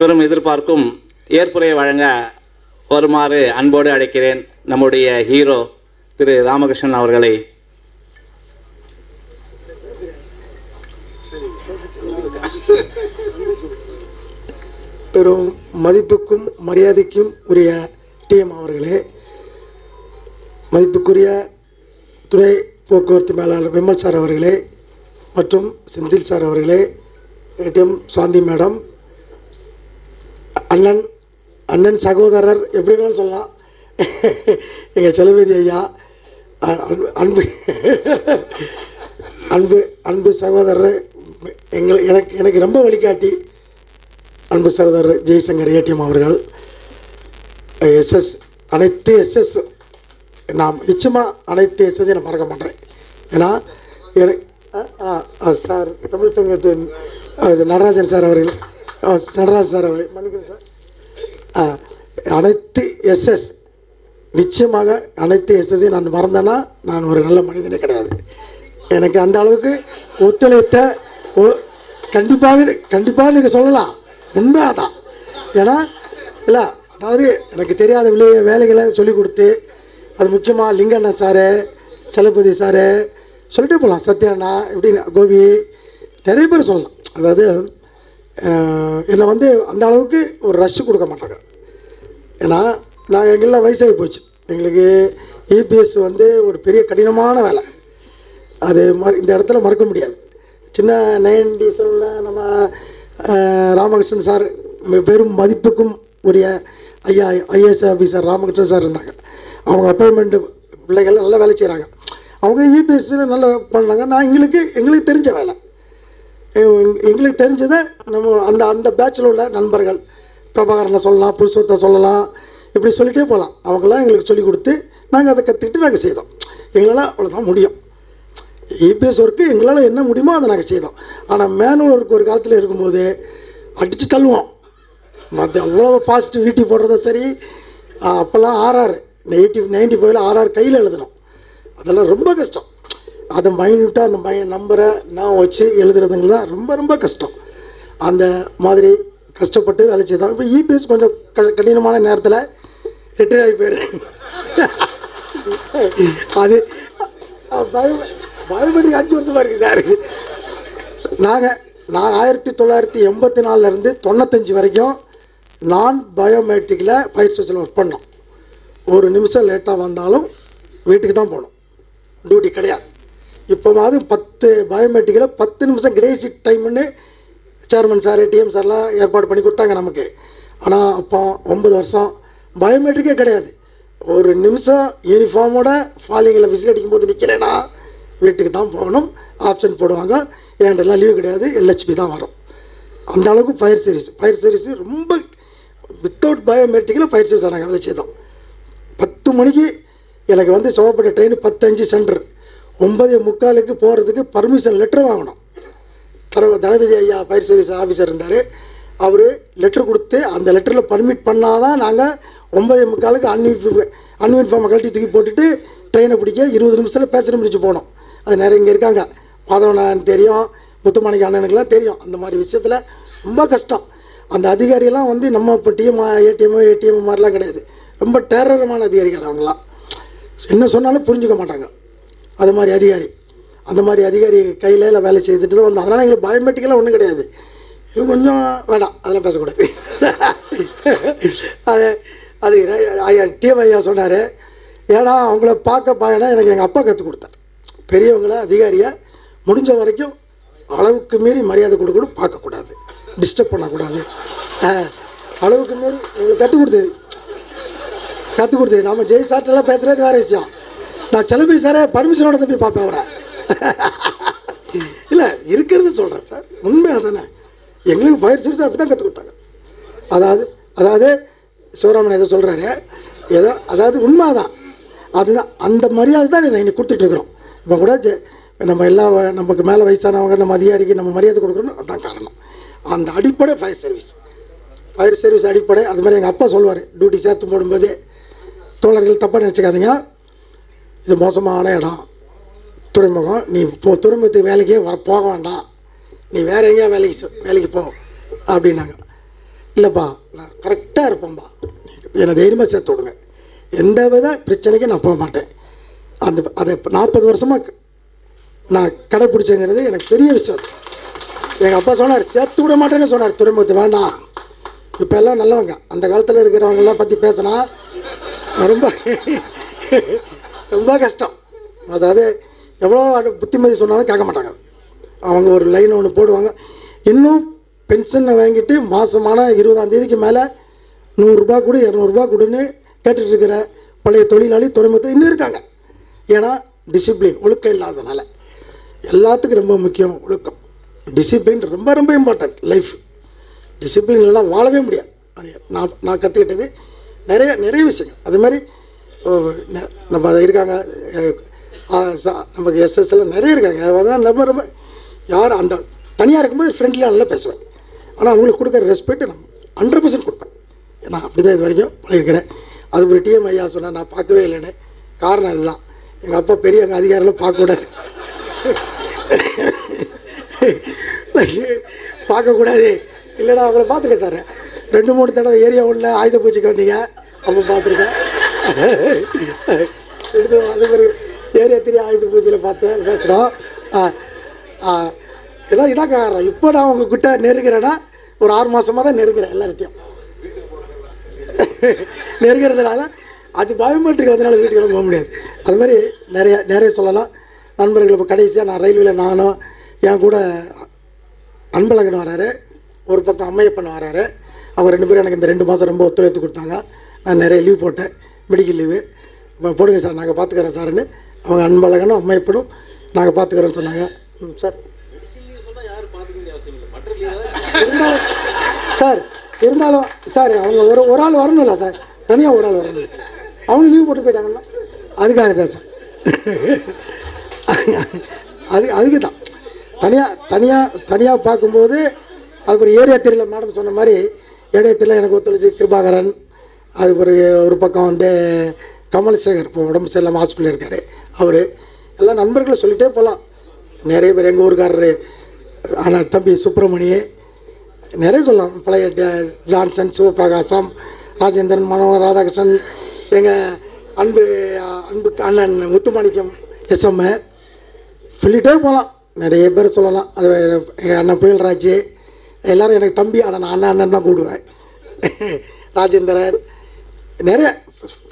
பெரும் எதிர்பார்க்கும் ஏற்புரை வழங்க வருமாறு அன்போடு அழைக்கிறேன் நம்முடைய ஹீரோ திரு ராமகிருஷ்ணன் அவர்களை. பெரும் மதிப்புக்கும் மரியாதைக்கும் உரிய டிஎம் அவர்களே மதிப்புக்குரிய துணை போக்குவரத்து மேலாளர் விமல் சார் அவர்களே மற்றும் செந்தில் சார் அவர்களே டிஎம் சாந்தி மேடம் அண்ணன் அண்ணன் சகோதரர் எப்படி வேணாலும் சொல்லலாம். எங்கள் செலவதி ஐயா அன்பு- அன்பு அன்பு அன்பு சகோதரர் எங்களை எனக்கு எனக்கு ரொம்ப வழிகாட்டி அன்பு சகோதரர் ஜெய்சங்கர் ஏடிஎம் அவர்கள். எஸ்எஸ் அனைத்து எஸ்எஸ் நான் நிச்சயமாக அனைத்து எஸ்எஸ் நான் மறக்க மாட்டேன். ஏன்னா எனக்கு சார் தமிழ் சங்கத்தின் நடராஜன் சார் அவர்கள் அ, சார் அவர்களே மன்னிக்கிறேன் சார் அனைத்து எஸ்எஸ் நிச்சயமாக அனைத்து எஸ்எஸ்ஸையும் நான் மறந்தேன்னா நான் ஒரு நல்ல மனிதனே கிடையாது. எனக்கு அந்த அளவுக்கு ஒத்துழைத்த ஒ- கண்டிப்பாக கண்டிப்பாக நீங்கள் சொல்லலாம். உண்மை தான் ஏன்னா இல்லை அதாவது எனக்கு தெரியாத விளைய வேலைகளை சொல்லிக் கொடுத்து அது முக்கியமாக லிங்கண்ணா சாரு செலபதி சாரு சொல்லிட்டே போகலாம் சத்யாண்ணா இப்படின்னு கோபி நிறைய பேர் சொல்லலாம். அதாவது என்னை வந்து அந்த அளவுக்கு ஒரு ரஷ் கொடுக்க மாட்டாங்க. ஏன்னா நாங்கள் எங்கெல்லாம் வயசாகி போச்சு. எங்களுக்கு இபிஎஸ் வந்து ஒரு பெரிய கடினமான வேலை. அது மற இந்த இடத்துல மறக்க முடியாது. சின்ன நைன்டி செவனில் நம்ம ராமகிருஷ்ணன் சார் பெரும் மதிப்புக்கும் உரிய ஐயா ஐஏஎஸ் ஆஃபீஸர் ராமகிருஷ்ணன் சார் இருந்தாங்க. அவங்க அப்பாயின்மெண்ட்டு பிள்ளைகள் நல்லா வேலை செய்கிறாங்க அவங்க யூபிஎஸ்சியில் நல்லா பண்ணாங்க. நான் எங்களுக்கு எங்களுக்கு தெரிஞ்ச வேலை. எங்களுக்கு தெரிஞ்சதை நம்ம அந்த அந்த பேட்சில் உள்ள நண்பர்கள். பிரபாகரனை சொல்லலாம் புருஷத்தை சொல்லலாம் இப்படி சொல்லிகிட்டே போகலாம். அவங்களாம் எங்களுக்கு சொல்லிக் கொடுத்து நாங்கள் அதை கற்றுக்கிட்டு நாங்கள் செய்தோம். எங்களால் அவ்வளோதான் முடியும். இபிஎஸ் ஒர்க்கு எங்களால் என்ன முடியுமோ அதை நாங்கள் செய்தோம். ஆனால் மேனுவல் ஒர்க் ஒரு காலத்தில் இருக்கும்போது அடித்து தள்ளுவோம். மற்ற அவ்வளோ பாசிட்டிவ் வீட்டி போடுறதும் சரி அப்போல்லாம் ஆர்ஆர் நெகட்டிவ் நைன்டி ஃபைவ்ல ஆர்ஆர் கையில் எழுதணும் அதெல்லாம் ரொம்ப கஷ்டம். அதை மைன்யூட்டாக அந்த மை நம்பரை நான் வச்சு எழுதுறதுங்கெல்லாம் ரொம்ப ரொம்ப கஷ்டம். அந்த மாதிரி கஷ்டப்பட்டு வேலை செய்தான். இப்போ இபிஎஸ் கொஞ்சம் க கடினமான நேரத்தில் ரிட்டையர் ஆகி போயிடுறேன். அது பயோ பயோமெட்ரிக் அஞ்சு வருஷமாக இருக்குது சார். நாங்கள் நான் ஆயிரத்தி தொள்ளாயிரத்தி எண்பத்தி நாலுலேருந்து தொண்ணூத்தஞ்சு வரைக்கும் நான் பயோமெட்ரிக்கில் பயிர் ஸ்டேஷனில் ஒர்க் பண்ணோம். ஒரு நிமிஷம் லேட்டாக வந்தாலும் வீட்டுக்கு தான் போகணும் டியூட்டி கிடையாது. இப்போவாது பத்து பயோமெட்ரிக்கில் பத்து நிமிஷம் கிரேசி டைம்னு சேர்மன் சார் டிஎம் சார்லாம் ஏற்பாடு பண்ணி கொடுத்தாங்க நமக்கு. ஆனால் அப்போ ஒன்பது வருஷம் பயோமெட்ரிக்கே கிடையாது. ஒரு நிமிஷம் யூனிஃபார்மோட ஃபாலிங்கில் விசில் அடிக்கும் போது நிற்கலைன்னா வீட்டுக்கு தான் போகணும். ஆப்ஷன் போடுவாங்க. என்கிட்டலாம் லீவு கிடையாது. எல்ஹெச்பி தான் வரும். அந்த அளவுக்கு ஃபயர் சர்வீஸ் ஃபயர் சர்வீஸ் ரொம்ப வித்தவுட் பயோமெட்ரிக்கில் ஃபயர் சர்வீஸ் ஆனாங்க. வேலை செய்தோம். பத்து மணிக்கு எனக்கு வந்து சிவப்பட்ட ட்ரெயின் பத்தஞ்சு சென்டர் ஒன்பதே முக்காலுக்கு போகிறதுக்கு பர்மிஷன் லெட்டர் வாங்கணும். தர தளபதி ஐயா ஃபயர் சர்வீஸ் ஆஃபீஸர் இருந்தார். அவர் லெட்டர் கொடுத்து அந்த லெட்டரில் பர்மிட் பண்ணால் தான் நாங்கள் ஒன்பதே முக்காலுக்கு அன்யூனிஃபார்ம் அன்யூனிஃபார்மை கழட்டி தூக்கி போட்டுட்டு ட்ரெயினை பிடிக்க இருபது நிமிஷத்தில் பேசுகிற முடிச்சு போனோம். அது நிறைய இங்கே இருக்காங்க. மாதவனான் தெரியும் முத்துமாணிக்க அண்ணனுக்கெல்லாம் தெரியும். அந்த மாதிரி விஷயத்தில் ரொம்ப கஷ்டம். அந்த அதிகாரியெல்லாம் வந்து நம்ம இப்போ டிஎம் ஏடிஎம் ஏடிஎம் மாதிரிலாம் கிடையாது. ரொம்ப டேரரமான அதிகாரிகள் அவங்களாம் என்ன சொன்னாலும் புரிஞ்சுக்க மாட்டாங்க. அது மாதிரி அதிகாரி. அந்த மாதிரி அதிகாரி கையில் எல்லாம் வேலை செய்துட்டு தான் வந்தோம் அதனால் எங்களுக்கு பயோமெட்ரிக்கெல்லாம் ஒன்றும் கிடையாது. இது கொஞ்சம் வேண்டாம். அதெல்லாம் பேசக்கூடாது. அது அது ஐயா டிஎம் ஐயா சொன்னார். ஏன்னா அவங்கள பார்க்க பார்க்கனா எனக்கு எங்கள் அப்பா கற்றுக் கொடுத்தார். பெரியவங்கள அதிகாரியை முடிஞ்ச வரைக்கும் அளவுக்கு மீறி மரியாதை கொடுக்கணும் பார்க்கக்கூடாது. டிஸ்டர்ப் பண்ணக்கூடாது. அளவுக்கு மீறி எங்களுக்கு கற்றுக் கொடுத்தது. கற்றுக் கொடுத்தது. நம்ம ஜெய் சார்ட்டெல்லாம் பேசுகிறது வேறு விஷயம். நான் செலவு சாரே பர்மிஷனோட தம்பி போய் பார்ப்பேன் அவரை. இல்லை இருக்கிறது சொல்கிறேன் சார். உண்மை அதானே. எங்களுக்கு பயிர் சிறுத்தை அப்படி தான் கற்றுக் கொடுத்தாங்க. அதாவது அதாவது சிவராமன் எதை சொல்கிறாரு ஏதோ அதாவது உண்மை தான் அதுதான் அந்த மரியாதை தான் இன்னைக்கு கொடுத்துட்ருக்குறோம் இப்போ கூட நம்ம எல்லா வ- நமக்கு மேலே வயசானவங்க நம்ம அதிகாரிக்கு நம்ம மரியாதை கொடுக்குறோம் அதுதான் காரணம். அந்த அடிப்படை ஃபயர் சர்வீஸ் ஃபயர் சர்வீஸ் அடிப்படை. அது மாதிரி எங்கள் அப்பா சொல்லுவார் டியூட்டி சேர்த்து போடும்போது தோழர்கள் தப்பாக நினச்சிக்காதீங்க. இது மோசமான இடம். துறைமுகம் நீ போ துறைமுகத்துக்கு வேலைக்கே வர போக வேண்டாம். நீ வேற எங்கேயா வேலைக்கு வேலைக்கு போ அப்படின்னாங்க. இல்லைப்பா நான் கரெக்டாக இருப்பேன்ப்பா என்னை தைரியமாக சேர்த்து விடுங்க. எந்த வித பிரச்சனைக்கும் நான் போக மாட்டேன். அந்த அதை நாற்பது வருஷமாக நான் கடைப்பிடிச்சேங்கிறது எனக்கு பெரிய விஷயம். எங்கள் அப்பா சொன்னார் சேர்த்து விட மாட்டேன்னு சொன்னார் துறைமுகத்து வேண்டாம். இப்போ எல்லாம் நல்லவங்க. அந்த காலத்தில் இருக்கிறவங்களாம் பற்றி பேசினா ரொம்ப ரொம்ப கஷ்டம். அதாவது எவ்வளோ அடு- புத்திமதி சொன்னாலும் கேட்க மாட்டாங்க. அவங்க ஒரு லைன் ஒன்று போடுவாங்க. இன்னும் பென்ஷனை வாங்கிட்டு மாதமான இருபதாம் தேதிக்கு மேலே நூறுரூபா கொடு இரநூறுபா கொடுன்னு கேட்டுட்ருக்கிற பழைய தொழிலாளி துறைமுகத்தில் இன்னும் இருக்காங்க. ஏன்னா டிசிப்ளின் ஒழுக்கம் இல்லாததுனால. எல்லாத்துக்கும் ரொம்ப முக்கியம் ஒழுக்கம். டிசிப்ளின் ரொம்ப ரொம்ப இம்பார்ட்டண்ட் லைஃப் டிசிப்ளின் இல்லைனா வாழவே முடியாது. அது நான் நான் கற்றுக்கிட்டது நிறைய நிறைய விஷயங்கள். அது மாதிரி நம்ம இருக்காங்க. நமக்கு எஸ்எஸ்ல நிறைய இருக்காங்க. அவங்க நம்ம ரொம்ப யார் அந்த தனியாக இருக்கும்போது ஃப்ரெண்ட்லியாக நல்லா பேசுவேன் ஆனால் அவங்களுக்கு கொடுக்குற ரெஸ்பெக்ட் நான் ஹண்ட்ரட் பர்சன்ட் கொடுப்பேன். நான் அப்படி தான் இது வரைக்கும் பழகிருக்கிறேன். அது ஒரு டிஎம் ஐயா சொன்னால் நான் பார்க்கவே இல்லைன்னு. காரணம் அதுதான். எங்கள் அப்பா பெரிய எங்கள் அதிகாரிலாம் பார்க்கக்கூடாது பார்க்கக்கூடாது இல்லைடா அவங்கள பார்த்துருக்கேன் சார். ரெண்டு மூணு தடவை ஏரியா உள்ள ஆயுத பூஜைக்கு வந்தீங்க. அப்போ பார்த்துருக்கேன். அது மாதிரி ஏரியா திரி ஆயுத பூஜையில் பார்த்தேன் பேசுகிறோம் இதான் இதான் காரணம் இப்போ நான் உங்ககிட்ட நெருங்கிறேன்னா ஒரு ஆறு மாதமாக தான் நெருங்குறேன் எல்லார்கிட்டையும் நெருங்கிறதுனால அது பயோமெட்ரிக் அதனால் வீட்டுக்கு போக முடியாது அது மாதிரி நிறைய நிறைய சொல்லலாம் நண்பர்கள் இப்போ கடைசியாக நான் ரயில்வேல நானும் என் கூட அன்பழகன் வராரு ஒரு பக்கம் அம்மையப்பன் வராரு அவங்க ரெண்டு பேரும் எனக்கு இந்த ரெண்டு மாதம் ரொம்ப ஒத்துழைத்து கொடுத்தாங்க நான் நிறைய லீவ் போட்டேன். மெடிக்கல் லீவு போடுங்க சார் நாங்கள் பார்த்துக்குறோம் சார்னு. அவங்க அன்பழகனும் அம்மையப்பனும் நாங்கள் பார்த்துக்குறோன்னு சொன்னாங்க. ம் சார். இருந்தாலும் சார் இருந்தாலும் சார் அவங்க ஒரு ஒரு ஆள் வரணும்ல சார். தனியாக ஒரு ஆள் வரணும். அவங்க லீவ் போட்டு போயிட்டாங்கன்னா அதுக்காக தான் சார். அது அதுக்கு தான். தனியாக தனியாக தனியாக பார்க்கும்போது அது ஒரு ஏரியா தெரியல மேடம் சொன்ன மாதிரி இடையத்தில் எனக்கு ஒத்துழைச்சி கிருபாகரன். அது ஒரு ஒரு பக்கம் வந்து கமல்சேகர் இப்போ உடம்பு சரியில்லாமல் ஹாஸ்பிட்டலில் இருக்கார். அவர் எல்லாம் நண்பர்களை சொல்லிகிட்டே போகலாம் நிறைய பேர் எங்கள் ஊருக்காரரு ஆனால் தம்பி சுப்பிரமணியே நிறைய சொல்லலாம். பழைய ஜான்சன் சிவபிரகாசம் ராஜேந்திரன் மனோகர் ராதாகிருஷ்ணன் எங்கள் அன்பு அன்பு அண்ணன் முத்துமாணிக்கம் எஸ்எம்மு சொல்லிகிட்டே போகலாம் நிறைய பேர் சொல்லலாம். அது எங்கள் அண்ணன் புயல்ராஜ் எல்லோரும் எனக்கு தம்பி ஆனால் நான் அண்ணன் அண்ணன் தான் கூடுவேன். ராஜேந்திரன் நிறைய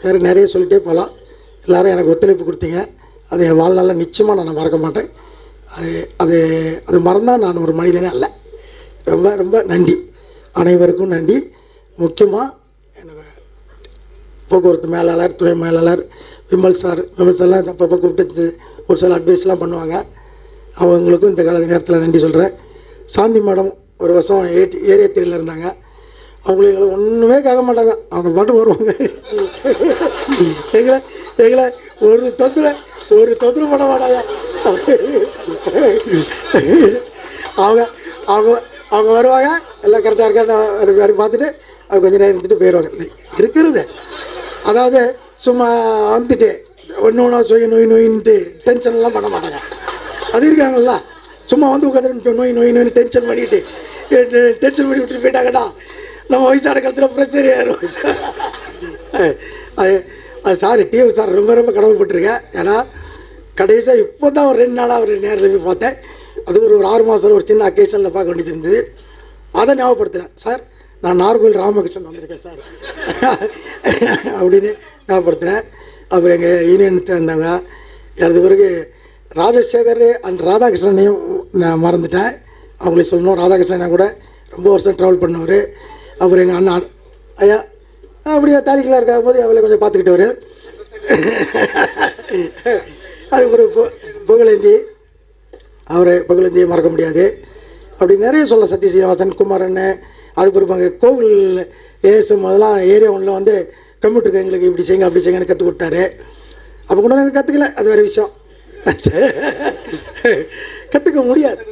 பேர் நிறைய சொல்லிகிட்டே போகலாம். எல்லோரும் எனக்கு ஒத்துழைப்பு கொடுத்தீங்க. அது என் வாழ்நாளில் நிச்சயமாக நான் மறக்க மாட்டேன். அது அது அது மறந்தால் நான் ஒரு மனிதனே அல்ல. ரொம்ப ரொம்ப நன்றி. அனைவருக்கும் நன்றி. முக்கியமாக எனக்கு போக்குவரத்து மேலாளர் துணை மேலாளர் விமல் சார் விமல் சார்லாம் அப்பப்போ கூப்பிட்டு ஒரு சில அட்வைஸ்லாம் பண்ணுவாங்க. அவங்களுக்கும் இந்த கால நேரத்தில் நன்றி சொல்கிறேன் சாந்தி மேடம் ஒரு வருஷம் ஏ ஏரியா தெரியல இருந்தாங்க. அவங்கள எங்களை ஒன்றுமே கேட்க மாட்டாங்க. அவங்க பாட்டு வருவாங்க. எங்களை எங்களை ஒரு தொந்தர ஒரு தொந்தரவு பண்ண மாட்டாங்க. அவங்க அவங்க அவங்க வருவாங்க. எல்லாம் கரெக்டாக இருக்கா பார்த்துட்டு அவங்க கொஞ்சம் நேரம் இருந்துட்டு போயிடுவாங்க. இல்லை, இருக்கிறது. அதாவது சும்மா வந்துட்டு ஒன்று ஒன்றா சொய் நோய் நோயின்ட்டு டென்ஷன்லாம் பண்ண மாட்டாங்க. அது இருக்காங்கல்ல. சும்மா வந்து உட்காந்துட்டு நோய் நோய் நோய்னு டென்ஷன் பண்ணிட்டு டென்ஷன் பண்ணி விட்டுட்டு போயிட்டாங்கடா நம்ம வயசான காலத்தில் ப்ரெஷர் ஏறும். அது அது சார் டிவி சார் ரொம்ப ரொம்ப கடமைப்பட்டிருக்கேன் ஏன்னா கடைசியாக இப்போ தான் ஒரு ரெண்டு நாளாக ஒரு நேரில் போய் பார்த்தேன். அது ஒரு ஒரு ஆறு மாதம் ஒரு சின்ன அக்கேஷனில் பார்க்க வேண்டியது இருந்தது. அதை ஞாபகப்படுத்துகிறேன் சார் நான் நார்கோயில் ராமகிருஷ்ணன் வந்திருக்கேன் சார் அப்படின்னு ஞாபகப்படுத்துகிறேன் அப்புறம் எங்கள் யூனியன் சேர்ந்தாங்க எனது பிறகு ராஜசேகர் அண்ட் ராதாகிருஷ்ணனையும் நான் மறந்துட்டேன். அவங்களுக்கு சொல்லணும் ராதாகிருஷ்ணனை கூட ரொம்ப வருஷம் ட்ராவல் பண்ணவர். அப்புறம் எங்கள் அண்ணா. ஐயா அப்படியே டாலிக்கில் இருக்க போது அவளை கொஞ்சம் பார்த்துக்கிட்டவர் அதுக்கு ஒரு பு- புகழேந்தி அவரை புகழேந்தியை மறக்க முடியாது. அப்படி நிறைய சொல்ல சத்ய சீனிவாசன் குமாரன் அது பிறப்பாங்க கோவில் ஏஎஸ்எம் அதெல்லாம் ஏரியா ஒன்றில் வந்து கம்ப்யூட்டருக்கு எங்களுக்கு இப்படி செய்யுங்க அப்படி செய்யுங்கன்னு கற்றுக் கொடுத்தாரு. அப்போ கூட நாங்கள் கற்றுக்கல அது வேறு விஷயம். கற்றுக்க முடியாது?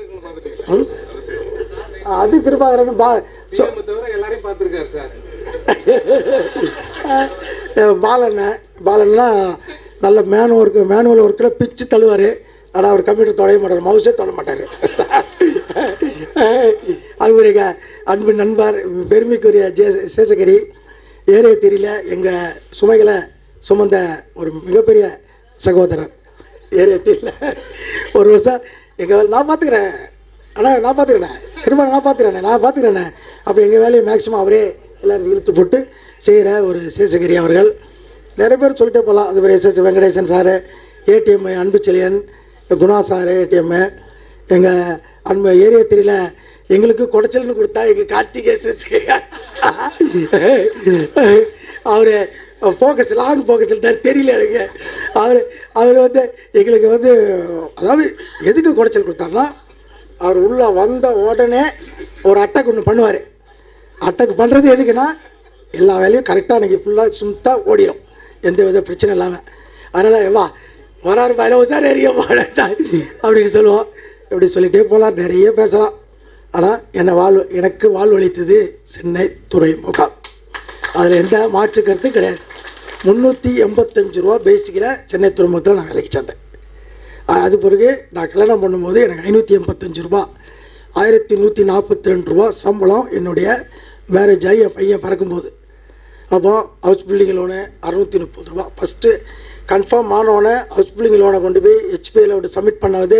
அது கிருபாகரன் பா தவிர எல்லாரையும் பார்த்துருக்காரு சார். அஹ் பாலண்ண பாலன்னா நல்ல மேனுவல் ஒர்க்கு மேனுவல் ஒர்க்கில் பிச்சு தள்ளுவார். ஆனால் அவர் கம்ப்யூட்டர் தொடைய மாட்டார் மவுஸே தொட மாட்டார். அது ஒரு எங்கள் அன்பு நண்பர் பெருமைக்குரிய ஜே சேசகிரி ஏரிய தெரியல எங்கள் சுமைகளை சுமந்த ஒரு மிகப்பெரிய சகோதரர். ஏரிய தெரியல. ஒரு வருஷம் எங்கள் நான் பார்த்துக்கிறேன் ஆனால் நான் பார்த்துக்கிறேன் திரும்ப நான் பார்த்துக்கிறேன் நான் பார்த்துக்கிறேன் அப்படி எங்கள் வேலையை மேக்ஸிமம் அவரே எல்லோரும் இழுத்து போட்டு செய்கிற ஒரு சேசகிரி அவர்கள். நிறைய பேர் சொல்லிட்டே போகலாம் அது மாதிரி SS Venkatesan sir ADM Anbuchezhiyan Guna sir ADM எங்கள் அன்பு ஏரியா தெரியல. எங்களுக்கு குடைச்சல்னு கொடுத்தா எங்கள் கார்த்திகை எஸ்எஸ் அவர் ஃபோக்கஸ் லாங் ஃபோக்கஸ் தெரியல எனக்கு. அவர் அவர் வந்து எங்களுக்கு வந்து அதாவது எதுக்கு குடைச்சல் கொடுத்தாருன்னா அவர் உள்ளே வந்த உடனே ஒரு அட்டை ஒன்று பண்ணுவார். அட்டாக் பண்ணுறது எதுக்குன்னா எல்லா வேலையும் கரெக்டாக அன்றைக்கி ஃபுல்லாக சுத்தமாக ஓடிடும் எந்த வித பிரச்சனை இல்லாமல் அதனால் வா வராரு பயில உசார் ஏறிய போடட்டா அப்படின்னு சொல்லுவோம். இப்படி சொல்லிகிட்டே போகலாம் நிறைய பேசலாம். ஆனால் என்னை வாழ் எனக்கு வாழ்வளித்தது சென்னை துறைமுகம். அதில் எந்த மாற்று கருத்தும் கிடையாது. முந்நூற்றி எண்பத்தஞ்சு ரூபா பேசிக்கில் சென்னை துறைமுகத்தில் நான் வேலைக்கு சேர்ந்தேன். அது பிறகு நான் கல்யாணம் பண்ணும்போது எனக்கு ஐநூற்றி எண்பத்தஞ்சு ரூபா ஆயிரத்தி நூற்றி நாற்பத்தி ரெண்டு ரூபா சம்பளம் என்னுடைய மேரேஜ் ஆகி என் பையன் பறக்கும்போது. அப்போ ஹவுஸ் பில்டிங் லோனு அறநூற்றி முப்பது ரூபா. ஃபஸ்ட்டு கன்ஃபார்ம் ஆனோடனே ஹவுஸ் பில்டிங் லோனை கொண்டு போய் ஹெச்பியில் விட்டு சப்மிட் பண்ணாது.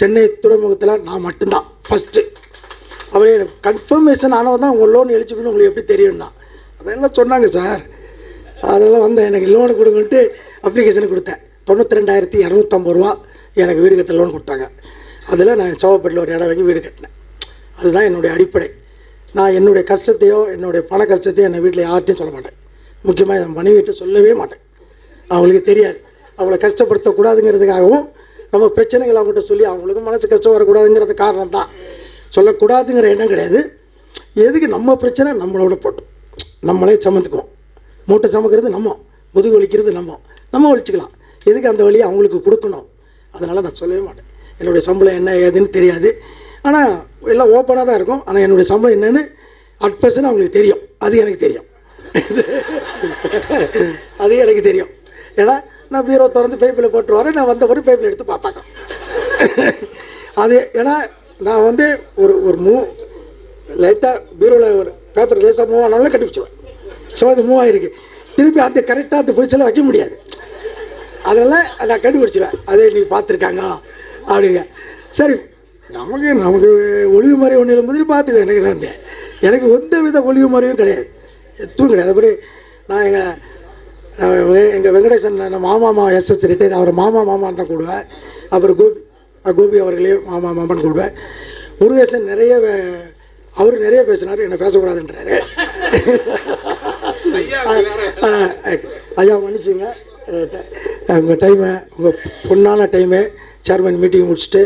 சென்னை துறைமுகத்தில் நான் மட்டும்தான். ஃபஸ்ட்டு அப்படியே எனக்கு கன்ஃபர்மேஷன் ஆனவன் தான் உங்கள் லோன் எலிஜிபிள்னு உங்களுக்கு எப்படி தெரியும்னா. அதெல்லாம் சொன்னாங்க சார். அதெல்லாம் வந்தேன். எனக்கு லோனு கொடுங்கன்ட்டு அப்ளிகேஷன் கொடுத்தேன். தொண்ணூற்றி ரெண்டாயிரத்தி இரநூத்தம்பது ரூபா எனக்கு வீடு கட்ட லோன் கொடுத்தாங்க. அதில் நான் சோவப்பட்டில் ஒரு இடம் வாங்கி வீடு கட்டினேன். அதுதான் என்னுடைய அடிப்படை. நான் என்னுடைய கஷ்டத்தையோ என்னுடைய பண கஷ்டத்தையோ என்னை வீட்டில் யார்கிட்டையும் சொல்ல மாட்டேன். முக்கியமாக என் மனைவிட்டு சொல்லவே மாட்டேன். அவங்களுக்கு தெரியாது. அவங்கள கஷ்டப்படுத்தக்கூடாதுங்கிறதுக்காகவும் நம்ம பிரச்சனைகள் அவங்ககிட்ட சொல்லி அவங்களுக்கு மனசு கஷ்டம் வரக்கூடாதுங்கிறது காரணம் தான் சொல்லக்கூடாதுங்கிற எண்ணம் கிடையாது. எதுக்கு நம்ம பிரச்சனை? நம்மளோட போட்டோம் நம்மளே சமந்துக்குவோம் மூட்டை சமக்கிறது நம்ம. முதுகு வலிக்கிறது நம்ம. நம்ம ஒழிச்சிக்கலாம். எதுக்கு அந்த வழியை அவங்களுக்கு கொடுக்கணும்? அதனால் நான் சொல்லவே மாட்டேன். என்னுடைய சம்பளம் என்ன ஏதுன்னு தெரியாது. ஆனால் எல்லாம் ஓப்பனாக தான் இருக்கும். ஆனால் என்னுடைய சம்பளம் என்னென்னு அட் பர்சன்ட் அவங்களுக்கு தெரியும். அது எனக்கு தெரியும். அது எனக்கு தெரியும். ஏன்னா நான் பீரோ திறந்து பைப்பில் போட்டு வரேன் நான் வந்த ஒரு பைப்பில் எடுத்து பார்ப்பாங்க. அது ஏன்னா நான் வந்து ஒரு ஒரு மூ லைட்டாக பீரோவில் ஒரு பேப்பர் லேசாக மூவ் ஆனாலும் கட்டி ஸோ அது மூவ் ஆகிருக்கு திருப்பி அந்த கரெக்டாக அந்த பொசிஷனில் வைக்க முடியாது. அதனால் நான் கண்டுபிடிச்சிடுவேன் அதே நீங்கள் பார்த்துருக்காங்க அப்படிங்க. சரி நமக்கு நமக்கு ஒளிவு முறை ஒன்று எழும்போது பார்த்துக்க எனக்கு நான் எனக்கு எந்த வித ஒளிவு முறையும் கிடையாது. எதுவும் கிடையாது. அப்படி நான் எங்கள் நான் எங்கள் வெங்கடேசன் நான் மாமா மாமா எஸ்எஸ் ரிட்டையர் அவர் மாமா மாமான்னு தான் கூடுவேன். அப்புறம் கோபி கோபி அவர்களையும் மாமா மாமான்னு கூடுவேன். முருகேசன் நிறைய அவர் நிறைய பேசினார் என்னை பேசக்கூடாதுன்றாரு. ஐயா மன்னிச்சுங்க. உங்கள் டைமை உங்கள் பொண்ணான டைமு சேர்மன் மீட்டிங் முடிச்சுட்டு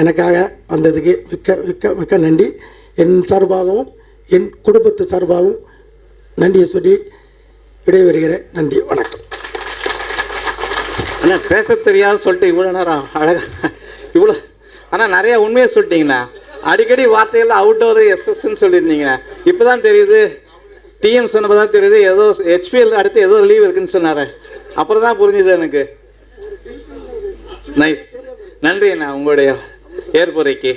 எனக்காக வந்ததுக்கு மிக்க மிக்க மிக்க நன்றி. என் சார்பாகவும் என் குடும்பத்து சார்பாகவும் நன்றியை சொல்லி விடைபெறுகிறேன். நன்றி வணக்கம். அண்ணா பேச தெரியாது சொல்லிட்டு இவ்வளோ நேரம் அழகாக இவ்வளோ ஆனால் நிறைய உண்மையை சொல்லிட்டீங்கண்ணா. அடிக்கடி வார்த்தையெல்லாம் அவுட்டோர் எஸ்எஸ்ன்னு சொல்லியிருந்தீங்கண்ணா. இப்போ தான் தெரியுது டிஎம் சொன்னப்போ தான் தெரியுது ஏதோ ஹெச்பிஎல் அடுத்து ஏதோ லீவ் இருக்குன்னு சொன்னார். அப்புறம் தான் புரிஞ்சுது எனக்கு. நைஸ் நன்றி அண்ணா உங்களுடைய এরপরে কি